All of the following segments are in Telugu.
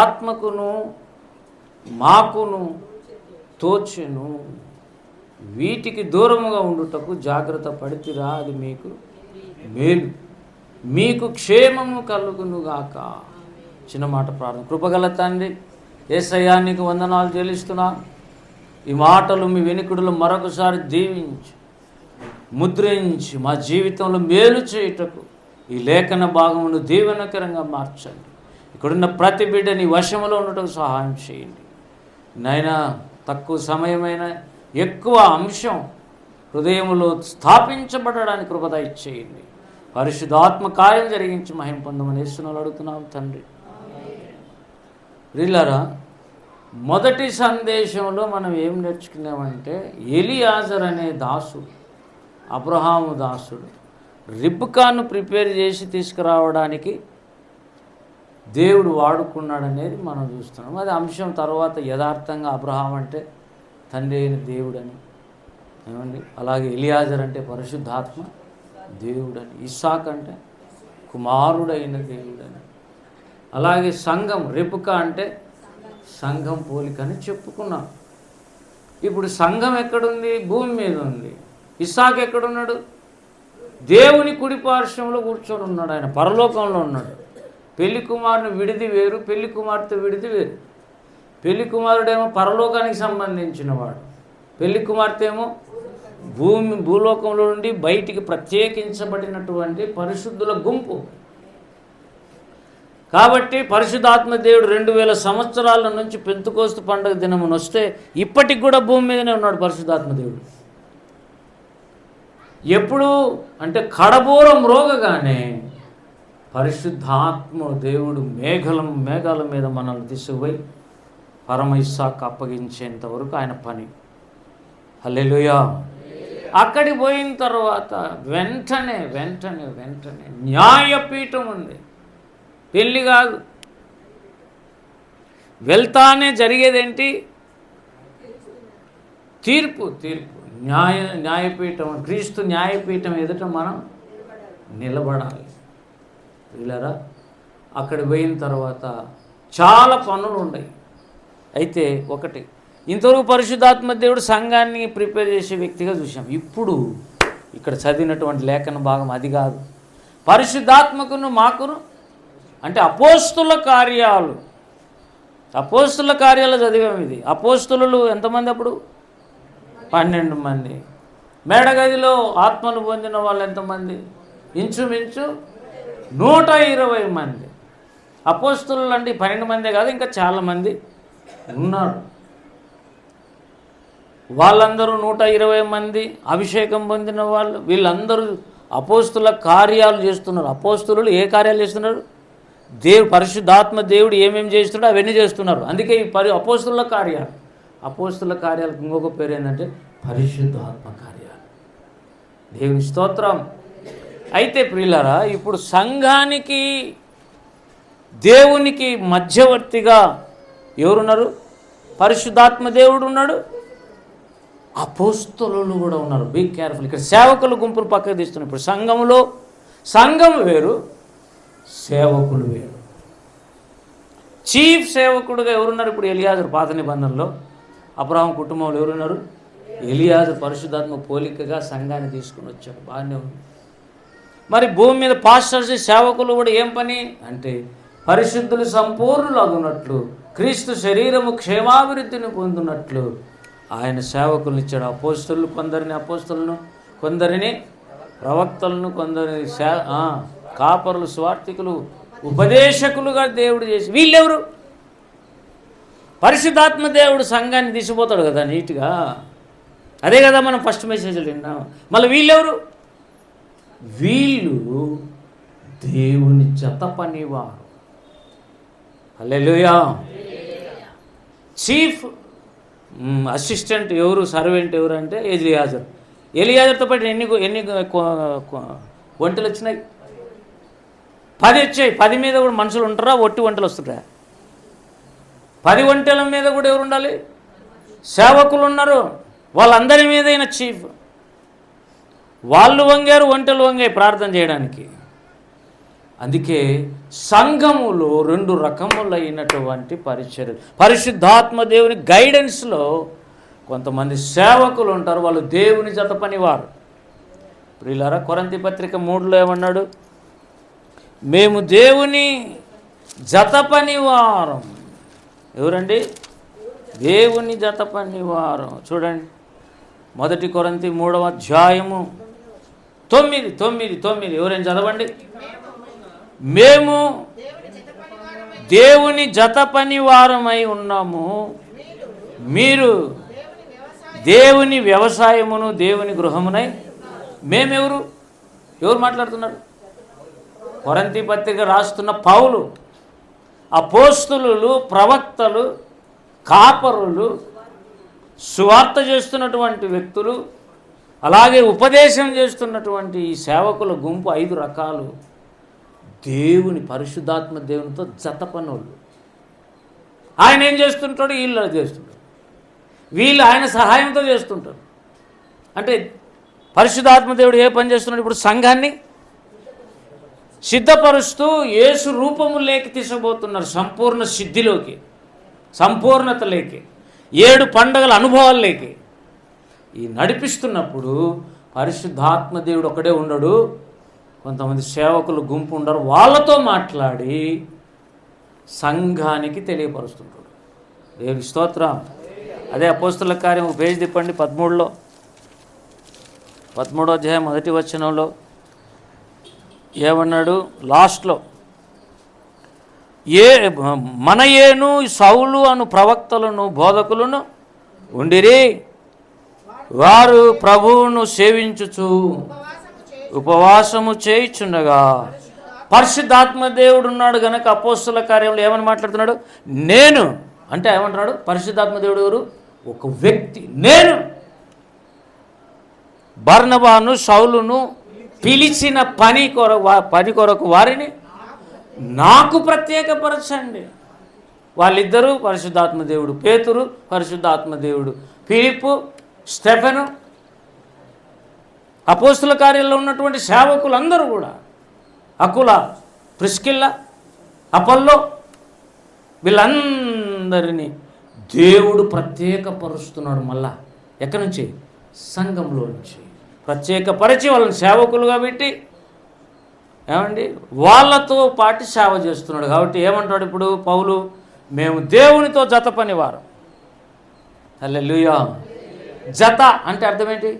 ఆత్మకును మాకును తోచెను. వీటికి దూరముగా ఉండుటకు జాగ్రత్త పడితిరా అది మీకు మేలు. మీకు క్షేమము కలుగునుగాక చిన్న మాట ప్రార్థన. కృపగల తండ్రి ఏసయ్యా నీకు వందనాలు చెల్లిస్తున్నా. ఈ మాటలు మీ వెనుకుడులు మరొకసారి దీవించి ముద్రించి మా జీవితంలో మేలు చేయుటకు ఈ లేఖన భాగమును దీవెనకరంగా మార్చండి. ఇక్కడున్న ప్రతి బిడ్డని వశములో ఉండటం సహాయం చేయండి. నైనా తక్కువ సమయమైన ఎక్కువ అంశం హృదయంలో స్థాపించబడడానికి కృపద ఇచ్చేయండి పరిశుద్ధాత్మ కార్యం జరిగించి మహిం పొందమని వేస్తున్నాలు అడుగుతున్నాం తండ్రి. రీలారా మొదటి సందేశంలో మనం ఏం నేర్చుకున్నామంటే ఎలియాజర్ అనే దాసుడు అబ్రహాము దాసుడు రిబ్కాను ప్రిపేర్ చేసి తీసుకురావడానికి దేవుడు వాడుకున్నాడనేది మనం చూస్తున్నాం. అది అంశం తర్వాత యథార్థంగా అబ్రహాం అంటే తండ్రి అయిన దేవుడని. ఏమండి? అలాగే ఎలియాజర్ అంటే పరిశుద్ధాత్మ దేవుడని. ఇస్సాక్ అంటే కుమారుడైన దేవుడని. అలాగే సంఘం రెపుక అంటే సంఘం పోలికని చెప్పుకున్నాం. ఇప్పుడు సంఘం ఎక్కడుంది? భూమి మీద ఉంది. ఇస్సాక్ ఎక్కడున్నాడు? దేవుని కుడి పార్శ్వంలో కూర్చొని ఉన్నాడు ఆయన. పరలోకంలో ఉన్నాడు. పెళ్ళి కుమారుని విడిది వేరు పెళ్ళి కుమార్తె విడిది వేరు. పెళ్ళి కుమారుడేమో పరలోకానికి సంబంధించిన వాడు. పెళ్ళి కుమార్తె ఏమో భూమి భూలోకంలో నుండి బయటికి ప్రత్యేకించబడినటువంటి పరిశుద్ధుల గుంపు. కాబట్టి పరిశుద్ధాత్మ దేవుడు రెండు వేల సంవత్సరాల నుంచి పెంతుకోస్తు పండుగ దినమున వస్తే ఇప్పటికి కూడా భూమి మీదనే ఉన్నాడు పరిశుద్ధాత్మ దేవుడు. ఎప్పుడు అంటే కడబూరం రోగగానే పరిశుద్ధాత్మ దేవుడు మేఘలం మేఘాల మీద మనల్ని తీసుకుపోయి పరమైసాకు అప్పగించేంత వరకు ఆయన పని. హల్లెలుయా. అక్కడికి పోయిన తర్వాత వెంటనే వెంటనే వెంటనే న్యాయపీఠం ఉంది. పెళ్ళి కాదు. వెళ్తానే జరిగేదేంటి? తీర్పు తీర్పు. న్యాయ న్యాయపీఠం క్రీస్తు న్యాయపీఠం ఎదుట మనం నిలబడాలి. వీళ్ళరా? అక్కడ పోయిన తర్వాత చాలా పనులు ఉన్నాయి అయితే ఒకటి ఇంతవరకు పరిశుద్ధాత్మ దేవుడు సంఘాన్ని ప్రిపేర్ చేసే వ్యక్తిగా చూసాం ఇప్పుడు ఇక్కడ చదివినటువంటి లేఖన భాగం అది కాదు. పరిశుద్ధాత్మకును మాకును అంటే అపోస్తుల కార్యాలు అపోస్తుల కార్యాలు చదివాం ఇది. అపోస్తులు ఎంతమంది అప్పుడు? పన్నెండు మంది. మేడగదిలో ఆత్మను పొందిన వాళ్ళు ఎంతమంది? ఇంచుమించు నూట ఇరవై మంది. అపోస్తులు అంటే పన్నెండు మందే కాదు ఇంకా చాలామంది ఉన్నారు. వాళ్ళందరూ నూట ఇరవై మంది అభిషేకం పొందిన వాళ్ళు వీళ్ళందరూ అపోస్తుల కార్యాలు చేస్తున్నారు. అపోస్తులు ఏ కార్యాలు చేస్తున్నారు? దేవు పరిశుద్ధాత్మ దేవుడు ఏమేమి చేస్తున్నాడో అవన్నీ చేస్తున్నారు. అందుకే ఈ పరి అపోస్తుల కార్యాలు. అపోస్తుల కార్యాలకు ఇంకొక పేరు ఏంటంటే పరిశుద్ధాత్మ కార్యాలు. దేవుని స్తోత్రం. అయితే ప్రియులరా ఇప్పుడు సంఘానికి దేవునికి మధ్యవర్తిగా ఎవరున్నారు? పరిశుద్ధాత్మ దేవుడు ఉన్నాడు అపోస్తులు కూడా ఉన్నారు. బీ కేర్ఫుల్ ఇక్కడ సేవకుల గుంపులు పక్కకు తీస్తున్నారు ఇప్పుడు సంఘంలో సంఘం వేరు సేవకులు వేరు. చీఫ్ సేవకుడుగా ఎవరున్నారు? ఇప్పుడు ఎలియాజర్ పాత నిబంధనలో అబ్రాహం కుటుంబంలో ఎవరున్నారు? ఎలియాజర్ పరిశుద్ధాత్మ పోలికగా సంఘాన్ని తీసుకుని వచ్చారు బాగానే ఉంది. మరి భూమి మీద పాస్టర్స్ సేవకులు కూడా ఏం పని? అంటే పరిశుద్ధులు సంపూర్ణులగునట్లు క్రీస్తు శరీరము క్షేమాభివృద్ధిని పొందునట్లు. ఆయన సేవకులు ఇచ్చాడు. అపోస్తులు కొందరిని అపోస్తులను కొందరిని ప్రవక్తలను కొందరిని సే కాపరులు స్వార్థికులు ఉపదేశకులుగా దేవుడు చేసి వీళ్ళెవరు? పరిశుద్ధాత్మ దేవుడు సంఘాన్ని తీసిపోతాడు కదా నీట్గా. అదే కదా మనం ఫస్ట్ మెసేజ్లు విన్నాం. మళ్ళీ వీళ్ళెవరు? వీళ్ళు దేవుని జత పనివారు. అల్లెలుయా చీఫ్ అసిస్టెంట్ ఎవరు సర్వెంట్ ఎవరు అంటే ఎలియాజర్. ఎలియాజర్తో పాటు ఎన్ని ఎన్ని వంటలు వచ్చినాయి? పది వచ్చాయి. పది మీద కూడా మనుషులు ఉంటారా? ఒట్టి వంటలు వస్తుంటారా? పది వంటల మీద కూడా ఎవరు ఉండాలి? సేవకులు ఉన్నారు. వాళ్ళందరి మీద చీఫ్. వాళ్ళు వంగారు వంటలు వంగాయి ప్రార్థన చేయడానికి. అందుకే సంఘములో రెండు రకములైనటువంటి పరిచర్య పరిశుద్ధాత్మ దేవుని గైడెన్స్లో కొంతమంది సేవకులు ఉంటారు వాళ్ళు దేవుని జత పనివారు. ప్రియులారా కొరంతి పత్రిక మూడులో ఏమన్నాడు? మేము దేవుని జత పనివారం. ఎవరండి? దేవుని జత పనివారం. చూడండి మొదటి కొరంతి మూడవ అధ్యాయము. తొమ్మిది తొమ్మిది తొమ్మిది. ఎవరైనా చదవండి. మేము దేవుని జత పనివారమై ఉన్నాము. మీరు దేవుని వ్యవసాయమును దేవుని గృహమునై మేమెవరు? ఎవరు మాట్లాడుతున్నారు? కొరంతి పత్రిక రాస్తున్న పౌలు అపోస్తులు ప్రవక్తలు కాపరులు సువార్త చేస్తున్నటువంటి వ్యక్తులు అలాగే ఉపదేశం చేస్తున్నటువంటి ఈ సేవకుల గుంపు ఐదు రకాలు. దేవుని పరిశుద్ధాత్మ దేవునితో జత పనులు ఆయన ఏం చేస్తుంటాడు? వీళ్ళు అది చేస్తుంటారు వీళ్ళు ఆయన సహాయంతో చేస్తుంటారు. అంటే పరిశుద్ధాత్మ దేవుడు ఏ పని చేస్తున్నాడు? ఇప్పుడు సంఘాన్ని సిద్ధపరుస్తూ యేసు రూపములేకి తీసుకుపోతున్నారు సంపూర్ణ సిద్ధిలోకి సంపూర్ణత లేకే ఏడు పండగల అనుభవాల్లోకి ఈ నడిపిస్తున్నప్పుడు పరిశుద్ధాత్మ దేవుడు ఒకడే ఉండడు. కొంతమంది సేవకులు గుంపు ఉండరు. వాళ్ళతో మాట్లాడి సంఘానికి తెలియపరుస్తుంటాడు. దేవుని స్తోత్రం. అదే అపోస్తుల కార్యం పేజ్ తిప్పండి పదమూడులో. పదమూడో అధ్యాయం మొదటి వచనంలో. ఏమన్నాడు? లాస్ట్లో. ఏ మన ఏను సౌలు అను ప్రవక్తలను బోధకులను ఉండిరి. వారు ప్రభువును సేవించుచు ఉపవాసము చేయుచుండగా పరిశుద్ధాత్మ దేవుడు ఉన్నాడు గనక అపోస్తుల కార్యంలో ఏమని మాట్లాడుతున్నాడు? నేను. అంటే ఏమంటున్నాడు? పరిశుద్ధాత్మ దేవుడు ఎవరు? ఒక వ్యక్తి. నేను. బర్ణబాను సౌలును పిలిచిన పని కొరకు పని కొరకు వారిని నాకు ప్రత్యేకపరచండి. వాళ్ళిద్దరూ పరిశుద్ధాత్మ దేవుడు. పేతురు పరిశుద్ధాత్మ దేవుడు. పిలుపు స్టెఫెను అపోస్తుల కార్యంలో ఉన్నటువంటి సేవకులందరూ కూడా అకుల ప్రిస్కిల్ల అపల్లో వీళ్ళందరినీ దేవుడు ప్రత్యేకపరుస్తున్నాడు మళ్ళా. ఎక్కడి నుంచి? సంఘంలో నుంచి. ప్రత్యేకపరిచి వాళ్ళని సేవకులుగా పెట్టి ఏమండి? వాళ్ళతో పాటు సేవ చేస్తున్నాడు. కాబట్టి ఏమంటాడు ఇప్పుడు పౌలు? మేము దేవునితో జత పనివారు అల్లెలుయా జత అంటే అర్థమేంటి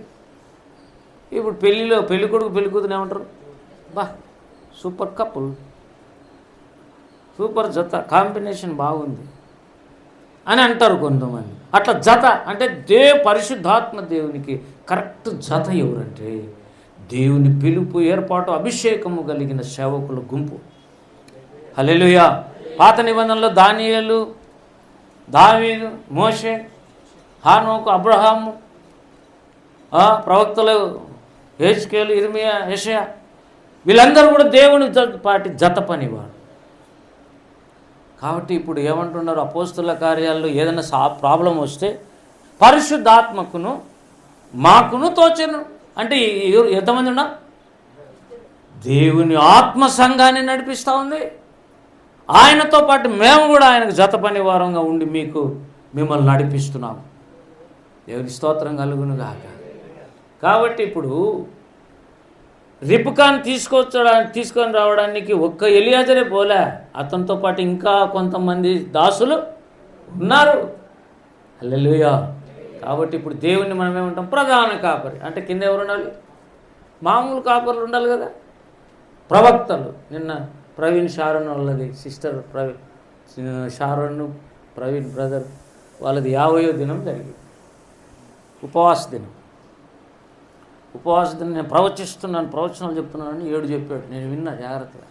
ఇప్పుడు పెళ్ళిలో పెళ్ళి కొడుకు పెళ్ళి కూతురు ఏమంటారు? బా సూపర్ కపుల్. సూపర్ జత కాంబినేషన్ బాగుంది అని అంటారు కొంతమంది. అట్లా జత అంటే దే పరిశుద్ధాత్మ దేవునికి కరెక్ట్ జత ఎవరంటే దేవుని పిలుపు ఏర్పాటు అభిషేకము కలిగిన సేవకుల గుంపు. హలెలుయా పాత నిబంధనలో దానియలు దావీదు మోషే హానోకు అబ్రహాము ప్రవక్తలు హేజ్కేలు ఇర్మియా యషయా వీళ్ళందరూ కూడా దేవుని జత పాటి జత పనివారు. కాబట్టి ఇప్పుడు ఏమంటున్నారు అపోస్తుల కార్యాల్లో ఏదైనా సా ప్రాబ్లం వస్తే పరిశుద్ధాత్మకును మాకును తోచను. అంటే ఎంతమంది ఉన్నా దేవుని ఆత్మ సంఘాన్ని నడిపిస్తూ ఉంది. ఆయనతో పాటు మేము కూడా ఆయనకు జత పని వారంగా ఉండి మీకు మిమ్మల్ని నడిపిస్తున్నాము. దేవుని స్తోత్రం కలుగును గాక. కాబట్టి ఇప్పుడు రిపుకాన్ తీసుకొచ్చడానికి తీసుకొని రావడానికి ఒక్క ఎలియాజరే పోలే. అతనితో పాటు ఇంకా కొంతమంది దాసులు ఉన్నారు. అల్లెలుయా కాబట్టి ఇప్పుడు దేవుణ్ణి మనం ఏమంటాం? ప్రధాన కాపరి. అంటే కింద ఎవరు ఉండాలి? మామూలు కాపర్లు ఉండాలి కదా. ప్రవక్తలు. నిన్న ప్రవీణ్ షారోన్ వాళ్ళది సిస్టర్ ప్రవీణ్ షారోన్ ప్రవీణ్ బ్రదర్ వాళ్ళది యాభయో దినం జరిగింది. ఉపవాస దినం. ఉపవాస దినం నేను ప్రవచిస్తున్నాను ప్రవచనాలు చెప్తున్నానని ఏడు చెప్పాడు. నేను విన్నా జాగ్రత్తగా.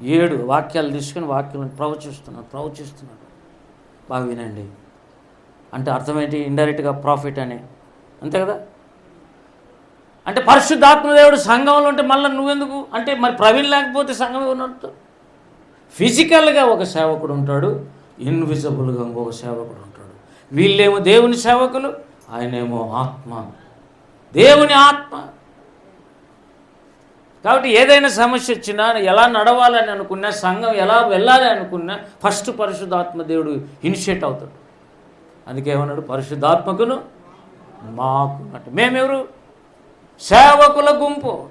ఏడు వాక్యాలు తీసుకుని వాక్యాలను ప్రవచిస్తున్నాను ప్రవచిస్తున్నాడు బాగా వినండి. అంటే అర్థమేంటి? ఇండైరెక్ట్గా ప్రాఫిట్ అని. అంతే కదా? అంటే పరిశుద్ధాత్మదేవుడు సంఘంలో ఉంటే మళ్ళీ నువ్వెందుకు? అంటే మరి ప్రవీణ్ లేకపోతే సంఘం ఉన్నట్టు ఫిజికల్గా ఒక సేవకుడు ఉంటాడు ఇన్విజిబుల్గా ఇంకొక సేవకుడు వీళ్ళేమో దేవుని సేవకులు ఆయనేమో ఆత్మ. దేవుని ఆత్మ. కాబట్టి ఏదైనా సమస్య వచ్చినా ఎలా నడవాలని అనుకున్నా సంఘం ఎలా వెళ్ళాలి అనుకున్నా ఫస్ట్ పరిశుద్ధాత్మ దేవుడు ఇనిషియేట్ అవుతాడు. అందుకేమన్నాడు పరిశుద్ధాత్మకును మాకు అంటే మేమెవరు? సేవకుల గుంపు.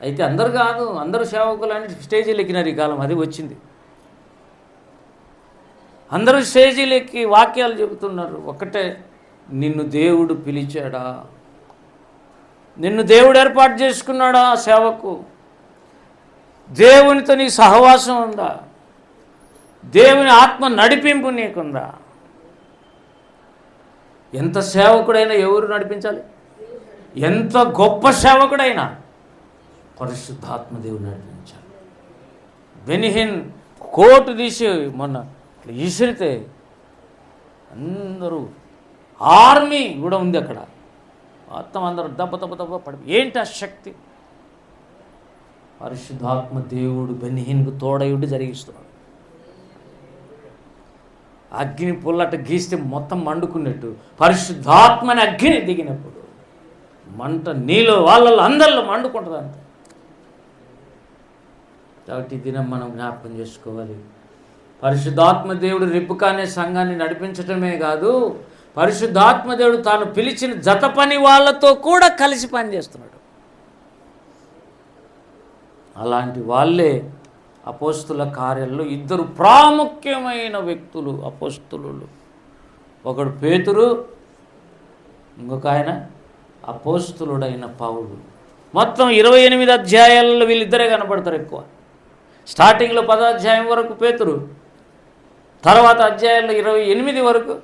అయితే అందరు కాదు అందరూ సేవకులు అని స్టేజీలు ఎక్కినారు ఈ కాలం అది వచ్చింది. అందరూ స్టేజీలెక్కి వాక్యాలు చెబుతున్నారు. ఒకటే నిన్ను దేవుడు పిలిచాడా? నిన్ను దేవుడు ఏర్పాటు చేసుకున్నాడా ఆ సేవకు? దేవునితో నీ సహవాసం ఉందా? దేవుని ఆత్మ నడిపింపు నీకుందా? ఎంత సేవకుడైనా ఎవరు నడిపించాలి? ఎంత గొప్ప సేవకుడైనా పరిశుద్ధాత్మ దేవుడు నడిపించాలి. బెనిహిన్ కోటు తీసి మొన్న ఇట్లా ఈసరితే అందరూ ఆర్మీ కూడా ఉంది అక్కడ. మొత్తం అందరూ దెబ్బ దెబ్బ దెబ్బ పడి ఏంటి ఆ శక్తి? పరిశుద్ధాత్మ దేవుడు బెనిహీన్కు తోడయుడు జరిగిస్తున్నాడు. అగ్ని పుల్లట గీస్తే మొత్తం మండుకున్నట్టు పరిశుద్ధాత్మని అగ్ని దిగినప్పుడు మంట నీలో వాళ్ళలో అందరిలో మండుకుంటుంది అంత కాబట్టి దినం మనం జ్ఞాపకం చేసుకోవాలి. పరిశుద్ధాత్మ దేవుడు రిపుక అనే సంఘాన్ని నడిపించటమే కాదు పరిశుద్ధాత్మ దేవుడు తాను పిలిచిన జత పని వాళ్ళతో కూడా కలిసి పనిచేస్తున్నాడు. అలాంటి వాళ్ళే అపోస్తుల కార్యాల్లో ఇద్దరు ప్రాముఖ్యమైన వ్యక్తులు అపోస్తులు. ఒకడు పేతురు ఇంకొక ఆయన అపోస్తులుడైన పౌరుడు మొత్తం ఇరవై ఎనిమిది అధ్యాయాలలో వీళ్ళిద్దరే కనపడతారు ఎక్కువ. స్టార్టింగ్లో పదాధ్యాయం వరకు పేతురు తర్వాత అధ్యాయంలో ఇరవై ఎనిమిది వరకు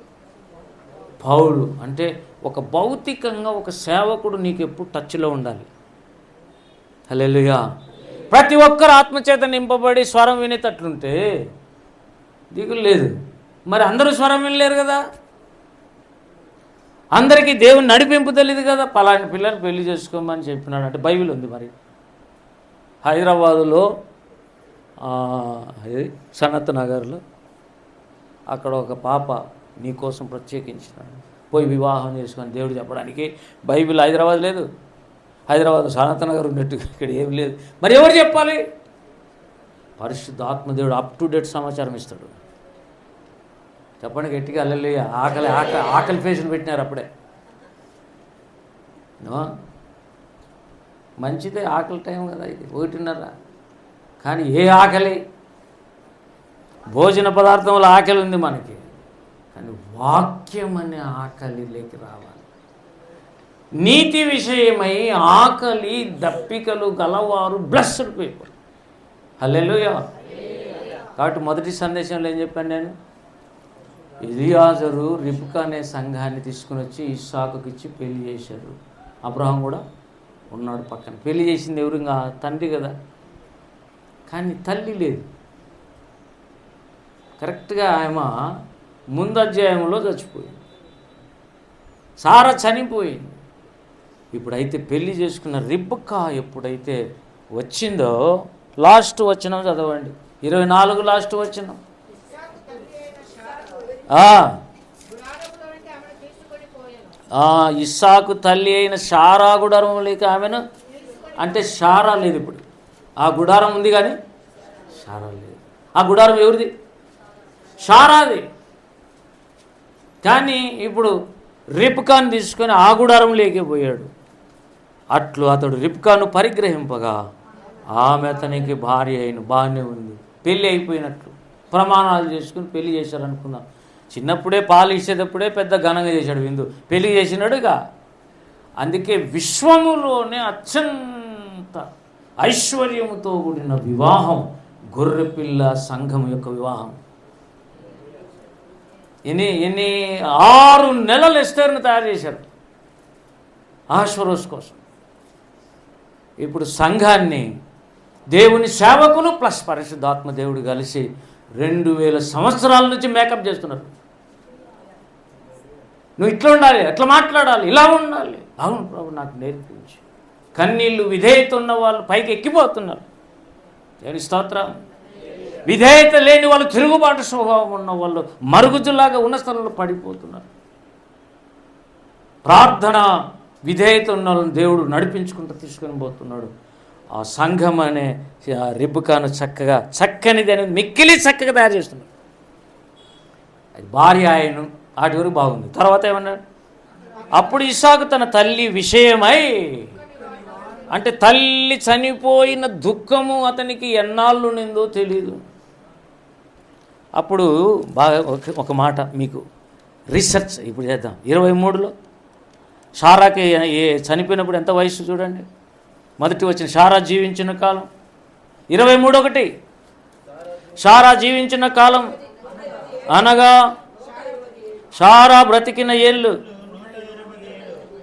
పౌలు అంటే ఒక భౌతికంగా ఒక సేవకుడు నీకు ఎప్పుడు టచ్లో ఉండాలి. హలెలుగా ప్రతి ఒక్కరు ఆత్మచేత నింపబడి స్వరం వినేటట్లుంటే దిగులు లేదు. మరి అందరూ స్వరం వినలేరు కదా? అందరికీ దేవుని నడిపింపు తెలియదు కదా? పలాంటి పిల్లని పెళ్ళి చేసుకోమని చెప్పినాడు. అంటే బైబిల్ ఉంది మరి. హైదరాబాదులో సనత్ నగర్లో అక్కడ ఒక పాప నీ కోసం ప్రత్యేకించినాడు. పోయి వివాహం చేసుకొని దేవుడు చెప్పడానికి బైబిల్ హైదరాబాద్ లేదు. హైదరాబాద్ సనాతన గారు ఉన్నట్టు ఇక్కడ ఏం లేదు. మరి ఎవరు చెప్పాలి? పరిశుద్ధ ఆత్మదేవుడు అప్ టు డేట్ సమాచారం ఇస్తాడు. చెప్పండి గట్టిగా అల్లెల్లి ఆకలి ఆకలి ఆకలి ఫేషన్ పెట్టినారు అప్పుడే. మంచిదే ఆకలి టైం కదా ఇది. ఒకటిన్నర. కానీ ఏ ఆకలి? భోజన పదార్థంలో ఆకలి ఉంది మనకి. కానీ వాక్యం అనే ఆకలిలోకి రావాలి. నీతి విషయమై ఆకలి దప్పికలు గలవారు బ్లస్డ్ పీపుల్ హల్లెలూయా. కాబట్టి మొదటి సందేశంలో ఏం చెప్పాను నేను? ఇలియాజరు రిబ్కా అనే సంఘాన్ని తీసుకుని వచ్చి ఇస్సాకుకి ఇచ్చి పెళ్ళి చేశారు. అబ్రహం కూడా ఉన్నాడు పక్కన. పెళ్ళి చేసింది ఎవరు? ఇంకా తండ్రి కదా. కానీ తల్లి లేదు. కరెక్ట్గా ఆమె ముందు అధ్యాయంలో చచ్చిపోయింది. సారా చనిపోయింది. ఇప్పుడైతే పెళ్ళి చేసుకున్న రిబ్బక్క ఎప్పుడైతే వచ్చిందో లాస్ట్ వచ్చినాం చదవండి. ఇరవై నాలుగు లాస్ట్ వచ్చినాం ఇస్సాకు తల్లి అయిన షారా గుడారం లేక ఆమెను? అంటే షారా లేదు ఇప్పుడు. ఆ గుడారం ఉంది కానీ షారా లేదు. ఆ గుడారం ఎవరిది? షారాది. కానీ ఇప్పుడు రిప్కాన్ తీసుకొని ఆ గుడారం లేకపోయాడు అట్లు అతడు రిప్కాను పరిగ్రహింపగా ఆమె అతనికి భార్య అయిన బాగానే ఉంది. పెళ్ళి అయిపోయినట్లు. ప్రమాణాలు చేసుకుని పెళ్ళి చేశారు చిన్నప్పుడే పాలు ఇచ్చేటప్పుడే పెద్ద ఘనంగా చేశాడు విందు. పెళ్ళి చేసినాడుగా. అందుకే విశ్వములోనే అత్యంత ఐశ్వర్యముతో కూడిన వివాహం గొర్రెపిల్ల సంఘం యొక్క వివాహం. ఎన్ని ఎన్ని ఆరు నెలలు ఎస్టర్ను తయారు చేశారు. ఆశ్వరోస్ కోసం. ఇప్పుడు సంఘాన్ని దేవుని సేవకులు ప్లస్ పరిశుద్ధాత్మ దేవుడు కలిసి రెండు వేల సంవత్సరాల నుంచి మేకప్ చేస్తున్నారు. నువ్వు ఇట్లా ఉండాలి ఎట్లా మాట్లాడాలి ఇలా ఉండాలి. అవును ప్రభు నాకు నేర్పించి. కన్నీళ్ళు విధేయత ఉన్న వాళ్ళు పైకి ఎక్కిపోతున్నారు. దేవుని స్తోత్రం. విధేయత లేని వాళ్ళు తిరుగుబాటు స్వభావం ఉన్న వాళ్ళు మరుగుజులాగా ఉన్న స్థలంలో పడిపోతున్నారు. ప్రార్థన విధేయత ఉన్న వాళ్ళని దేవుడు నడిపించుకుంటూ తీసుకొని పోతున్నాడు. ఆ సంఘం అనే ఆ రిబ్బుకాను చక్కగా చక్కనిది అనేది మిక్కిలి చక్కగా తయారు చేస్తున్నాడు అది భార్య ఆయన వాటి వరకు బాగుంది. తర్వాత ఏమన్నాడు? అప్పుడు ఇసాకు తన తల్లి విషయమై అంటే తల్లి చనిపోయిన దుఃఖము అతనికి ఎన్నాళ్ళు నిందో తెలియదు అప్పుడు బాగా ఒక- ఒక మాట మీకు. రీసెర్చ్ ఇప్పుడు చేద్దాం. ఇరవై మూడులో షారాకి ఏ చనిపోయినప్పుడు ఎంత వయసు చూడండి. మొదటి వచ్చిన షారా జీవించిన కాలం. ఇరవై మూడు ఒకటి షారా జీవించిన కాలం. అనగా షారా బ్రతికిన ఏళ్ళు.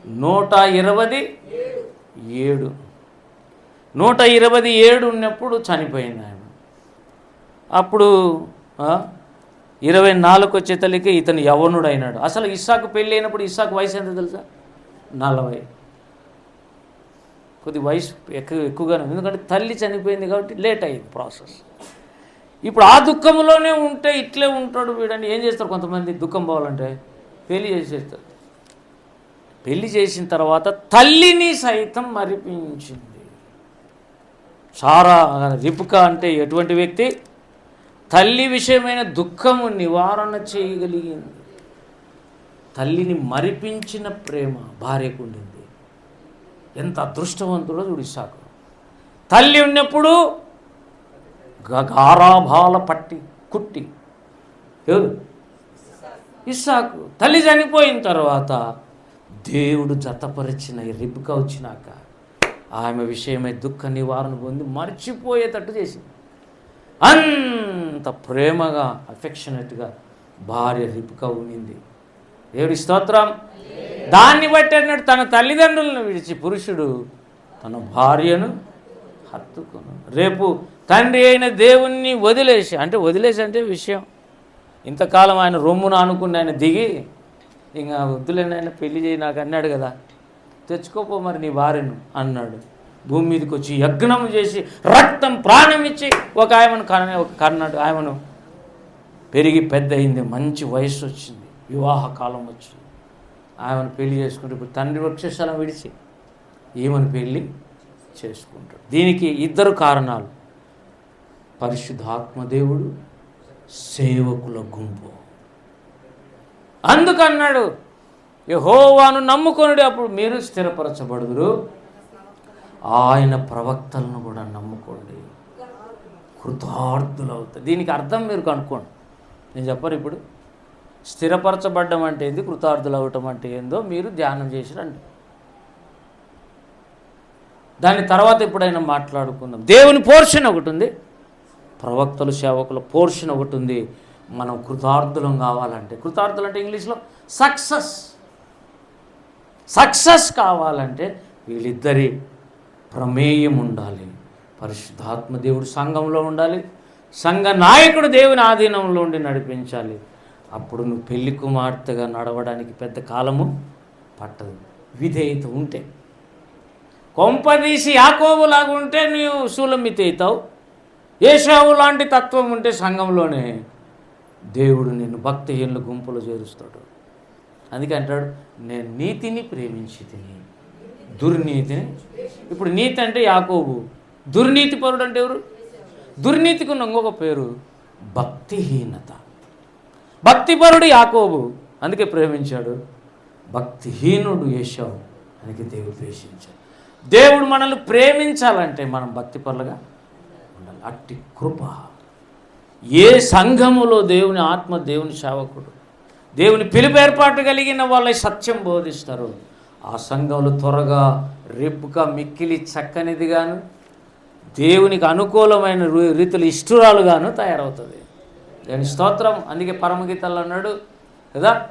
నూట ఇరవై ఏడు. నూట ఇరవై ఏడు ఉన్నప్పుడు చనిపోయింది ఆయన అప్పుడు ఇరవై నాలుగు వచ్చేతలకి ఇతను యవనుడైనాడు. అయినాడు అసలు ఇస్సాకు పెళ్ళి అయినప్పుడు ఇస్సాకు వయసు ఎంత తెలుసా? నలభై. కొద్ది వయసు ఎక్కువ ఎక్కువగానే ఎందుకంటే తల్లి చనిపోయింది కాబట్టి లేట్ అయ్యింది ప్రాసెస్. ఇప్పుడు ఆ దుఃఖంలోనే ఉంటే ఇట్లే ఉంటాడు వీడని ఏం చేస్తారు కొంతమంది దుఃఖం పోవాలంటే? పెళ్ళి చేసేస్తారు. పెళ్ళి చేసిన తర్వాత తల్లిని సైతం మరిపించింది. సారా రిపుక అంటే ఎటువంటి వ్యక్తి? తల్లి విషయమైన దుఃఖము నివారణ చేయగలిగింది. తల్లిని మరిపించిన ప్రేమ భార్యకు ఉండింది. ఎంత అదృష్టవంతుడో చూడు తల్లి ఉన్నప్పుడు గ- గారాభాల పట్టి కుట్టి. ఎవరు? ఇస్సాకు. తల్లి చనిపోయిన తర్వాత దేవుడు జతపరిచిన ఈ వచ్చినాక ఆమె విషయమై దుఃఖ నివారణ పొంది మర్చిపోయేటట్టు చేసింది. అంత ప్రేమగా అఫెక్షనెట్గా భార్య రిపుక ఉన్నింది దేవుడి స్తోత్రం. దాన్ని బట్టి అన్నాడు తన తల్లిదండ్రులను విడిచి పురుషుడు తన భార్యను హత్తుకును. రేపు తండ్రి అయిన దేవుణ్ణి వదిలేసి అంటే వదిలేసి అంటే విషయం. ఇంతకాలం ఆయన రొమ్మున అనుకుని ఆయన దిగి ఇంకా వద్దులేని ఆయన పెళ్ళి చేయి నాకు అన్నాడు కదా. తెచ్చుకోపో మరి నీ భార్యను అన్నాడు. భూమి మీదకి వచ్చి యజ్ఞం చేసి రక్తం ప్రాణం ఇచ్చి ఒక ఆయమను కన ఒక కన్నాడు ఆయమను పెరిగి పెద్ద అయింది. మంచి వయసు వచ్చింది. వివాహ కాలం వచ్చింది. ఆమెను పెళ్ళి చేసుకుంటే ఇప్పుడు తండ్రి వృక్షస్థలం విడిచి ఈమెను పెళ్ళి చేసుకుంటాడు. దీనికి ఇద్దరు కారణాలు. పరిశుద్ధాత్మదేవుడు సేవకుల గుంపు. అందుకన్నాడు యహోవాను నమ్ముకొనుడు అప్పుడు మీరు స్థిరపరచబడుదురు. ఆయన ప్రవక్తలను కూడా నమ్ముకోండి. కృతార్థులు అవుతారు దీనికి అర్థం మీరు కనుక్కోండి. నేను చెప్పరు ఇప్పుడు. స్థిరపరచబడ్డం అంటే ఏంది? కృతార్థులు అవటం అంటే ఏందో మీరు ధ్యానం చేసి రండి దాని తర్వాత ఎప్పుడైనా మాట్లాడుకుందాం. దేవుని పోర్షన్ ఒకటి ఉంది. ప్రవక్తలు సేవకుల పోర్షన్ ఒకటి ఉంది. మనం కృతార్థులం కావాలంటే. కృతార్థులు అంటే ఇంగ్లీష్లో సక్సెస్. సక్సెస్ కావాలంటే వీళ్ళిద్దరి. ప్రమేయం ఉండాలి పరిశుద్ధాత్మ దేవుడు సంఘంలో ఉండాలి. సంఘ నాయకుడు దేవుని ఆధీనంలో ఉండి నడిపించాలి. అప్పుడు నువ్వు పెళ్ళి కుమార్తెగా నడవడానికి పెద్ద కాలము పట్టదు. విధేయత ఉంటే కొంపదీసి యాకోబులాగా ఉంటే నీవు సూలమితి అవుతావు. ఏషావు లాంటి తత్వం ఉంటే సంఘంలోనే దేవుడు నిన్ను భక్తిహీనులు గుంపులో చేరుస్తాడు. అందుకే అంటాడు నేను నీతిని ప్రేమించి తిని దుర్నీతిని ఇప్పుడు నీతి అంటే యాకోబు. దుర్నీతి పరుడు అంటే ఎవరు? దుర్నీతికి ఉన్న ఇంకొక పేరు భక్తిహీనత. భక్తిపరుడు యాకోబు. అందుకే ప్రేమించాడు. భక్తిహీనుడు యేషావు అందుకే దేవుడు ద్వేషించాడు. దేవుడు మనల్ని ప్రేమించాలంటే మనం భక్తిపరులుగా ఉండాలి. అట్టి కృప. ఏ సంఘములో దేవుని ఆత్మ దేవుని సేవకుడు దేవుని పిలుపు ఏర్పాటు కలిగిన వాళ్ళ సత్యం బోధిస్తారు. ఆ సంఘంలో త్వరగా రెబ్బుక మిక్కిలి చక్కనిదిగాను దేవునికి అనుకూలమైన రీతిలో ఇష్టురాలుగాను తయారవుతుంది. దాని స్తోత్రం అందుకే పరమగీతల్లో అన్నాడు కదా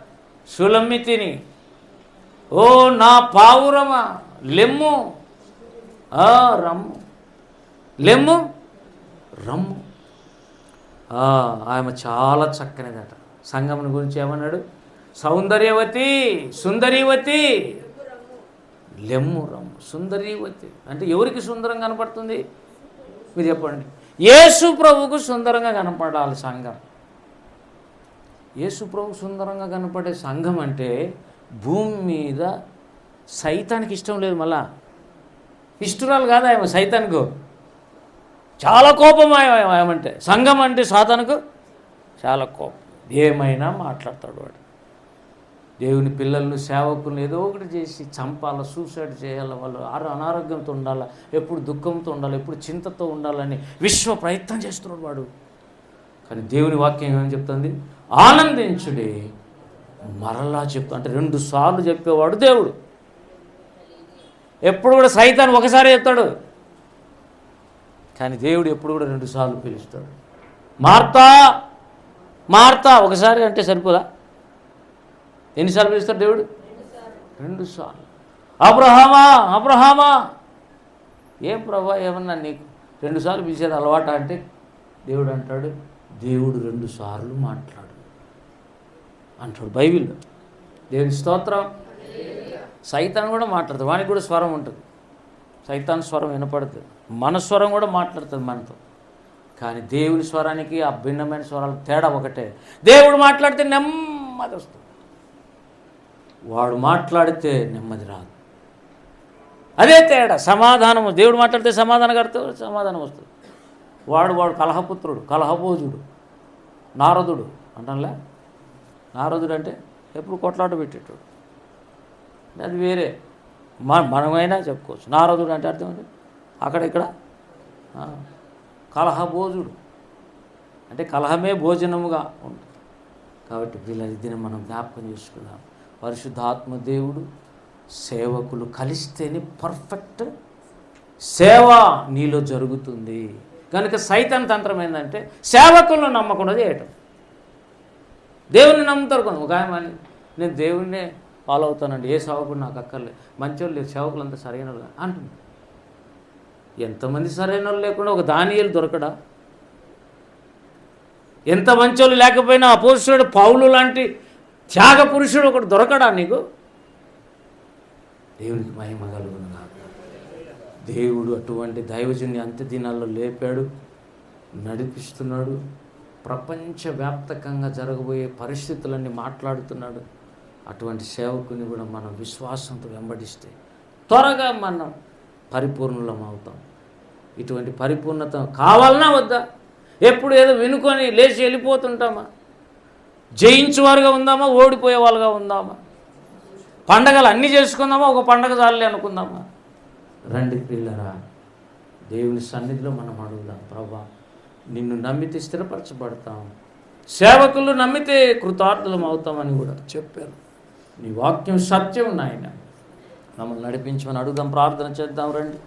సులమ్మితిని ఓ నా పావురమా లెమ్ము ఆ, రమ్ము లెమ్ము రమ్ము. ఆ, ఆమె చాలా చక్కనిదట. సంగముని గురించి ఏమన్నాడు? సౌందర్యవతి సుందరీవతి లెమ్ము రమ్ము సుందరీవతి. అంటే ఎవరికి సుందరం కనపడుతుంది? మీరు చెప్పండి. యేసు ప్రభుకు సుందరంగా కనపడాలి సంఘం. యేసు ప్రభు సుందరంగా కనపడే సంఘం అంటే భూమి మీద సైతానికి ఇష్టం లేదు మళ్ళా. ఇష్టరాలు కాదు ఆమె సైతానికి? చాలా కోపం ఆమె- ఆమెమంటే సంఘం అంటే సాతానుకు చాలా కోపం. ఏమైనా మాట్లాడతాడు వాడు. దేవుని పిల్లలను సేవకులను ఏదో ఒకటి చేసి చంపాల సూసైడ్ చేయాలి వాళ్ళు ఆరు అనారోగ్యంతో ఉండాలా ఎప్పుడు దుఃఖంతో ఉండాలి ఎప్పుడు చింతతో ఉండాలని విశ్వ ప్రయత్నం చేస్తున్నాడు వాడు. కానీ దేవుని వాక్యం ఏమని చెప్తుంది? ఆనందించుడే మరలా చెప్తా అంటే రెండు సార్లు చెప్పేవాడు దేవుడు. ఎప్పుడు కూడా సైతాన్ని ఒకసారి చెప్తాడు. కానీ దేవుడు ఎప్పుడు కూడా రెండు సార్లు పిలుస్తాడు. మార్తా మార్తా ఒకసారి అంటే సరిపోదా? ఎన్నిసార్లు పిలుస్తాడు దేవుడు? రెండు సార్లు అబ్రహామా అబ్రహామా? ఏం ప్రభా ఏమన్నా నీకు రెండుసార్లు పిలిచేది అలవాట అంటే? దేవుడు అంటాడు దేవుడు రెండు సార్లు మాట్లాడు. అంటాడు బైబిల్లో దేవుని స్తోత్రం. సైతాన్ కూడా మాట్లాడుతుంది వానికి కూడా స్వరం ఉంటుంది. సైతాన్ స్వరం వినపడుతుంది మన స్వరం కూడా మాట్లాడుతుంది మనతో. కానీ దేవుని స్వరానికి ఆ భిన్నమైన స్వరాలు తేడా ఒకటే. దేవుడు మాట్లాడితే నెమ్మది వస్తుంది. వాడు మాట్లాడితే నెమ్మది రాదు. అదే తేడా. సమాధానము దేవుడు మాట్లాడితే సమాధానం కడితే సమాధానం వస్తుంది. వాడు వాడు కలహపుత్రుడు కలహభోజుడు నారదుడు అంటానులే. నారదుడు అంటే ఎప్పుడు కొట్లాట పెట్టేటోడు. అది వేరే. మన మనమైనా చెప్పుకోవచ్చు. నారదుడు అంటే అర్థం ఏంటి? అక్కడ ఇక్కడ కలహభోజుడు అంటే కలహమే భోజనముగా ఉంటుంది. కాబట్టి వీళ్ళ దీన్ని మనం జ్ఞాపకం చేసుకుందాం. పరిశుద్ధాత్మ దేవుడు సేవకులు కలిస్తేనే పర్ఫెక్ట్ సేవ నీలో జరుగుతుంది. కనుక సైతం తంత్రం ఏంటంటే సేవకులను నమ్మకుండా చేయటం. దేవుని నమ్ముతారు కొంత ఒక ఆయన నేను దేవుణ్ణే ఫాలో అవుతానండి. ఏ సేవకుడు నాకు అక్కర్లేదు. మంచోళ్ళు లేరు. సేవకులు అంతా సరైన వాళ్ళు కాదు" అంటుంది. ఎంతమంది సరైన వాళ్ళు లేకుండా ఒక దానియలు దొరకడా? ఎంత మంచోళ్ళు లేకపోయినా అపోజిటుడు పౌలు లాంటి త్యాగ పురుషుడు ఒకటి దొరకడా నీకు? దేవునికి మహిమ కలుగును దేవుడు అటువంటి దైవజుని అంత్య దినాల్లో లేపాడు నడిపిస్తున్నాడు ప్రపంచవ్యాప్తకంగా జరగబోయే పరిస్థితులన్నీ మాట్లాడుతున్నాడు. అటువంటి సేవకుని కూడా మనం విశ్వాసంతో వెంబడిస్తే త్వరగా మనం పరిపూర్ణులం అవుతాం. ఇటువంటి పరిపూర్ణత కావాలన్నా వద్దా? ఎప్పుడు ఏదో వినుకొని లేచి వెళ్ళిపోతుంటామా? జయించువారుగా ఉందామా? ఓడిపోయే వాళ్ళుగా ఉందామా? పండగలు అన్నీ చేసుకుందామా? ఒక పండగ చాలే అనుకుందామా? రండి పిల్లరా దేవుని సన్నిధిలో మనం అడుగుదాం ప్రభా నిన్ను నమ్మితే స్థిరపరచబడతాం సేవకులు నమ్మితే కృతార్థులం అవుతామని కూడా చెప్పారు. నీ వాక్యం సత్యం నాయన. మమ్మల్ని నడిపించమని అడుగుదాం ప్రార్థన చేద్దాం రండి.